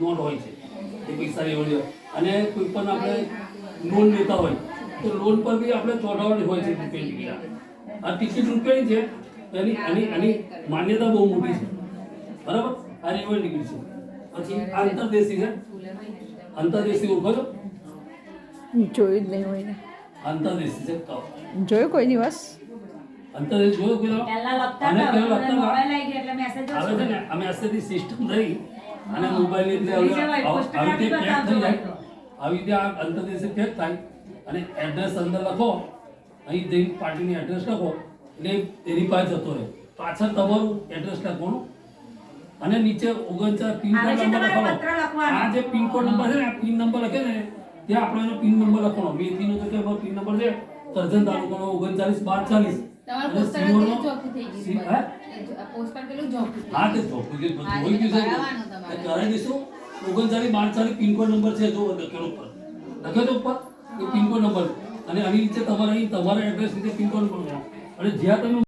Not હોય છે એ પૈસા લેવાની હોય અને કોઈ પણ આપણે લોન લેતા હોય તો લોન પર બી આપણે ચોંટાડવાની હોય છે રૂપિયાની આ ટિકિટ રૂપિયાની છે એની એની એની માન્યતા બહુ મોટી છે. બરાબર? આ રેલવે ટિકિટ છે. પછી આંતરદેશી છે. આંતરદેશી ઓળખો છો? જોયું જ નહીં હોય ને આંતરદેશી છે. તો જોયું કોઈ દિવસ? અંતરદેશ જોયો કોઈ દાડો? પહેલા લખતા હતા પહેલા હવે લખતા મોબાઈલ આવી ગયા એટલે મેસેજ હવે છે ને અમે અસરથી સિસ્ટમ થઈ અને મોબાઈલ આવી રીતે પેક થઈ જાય. આવી રીતે આ અંતરદેશે પેક થાય. અને એડ્રેસ અંદર લખો. અહીં જઈને પાર્ટીની એડ્રેસ લખો. એટલે એની પાસે જતો રહે. પાછળ તમારું એડ્રેસ લખવાનું. અને નીચે ઓગણચાર પિન આવે કોડ છે નંબર લખવાનો. આ જે પિન કોડ નંબર છે ને આ પિન નંબર લખે ને ત્યાં આપણે એનો પિન નંબર લખવાનો. મેથીનો તો કે પિન નંબર છે કરજણ તાલુકાનો ઓગણચાલીસ બાર ચાલીસ હે? તે ચોખ્ખું જે હોય ગયું છે. તમારે. એ કરાવી દઈશું ઓગણચાલીસ બારચાલીસ પિનકોડ નંબર છે જો લખેલો ઉપર. લખે તો ઉપર? એ પિનકોડ નંબર. અને આવી નીચે તમારે અહીં તમારા એડ્રેસ રીતે પિનકોડ નંબર. અને જ્યાં તમે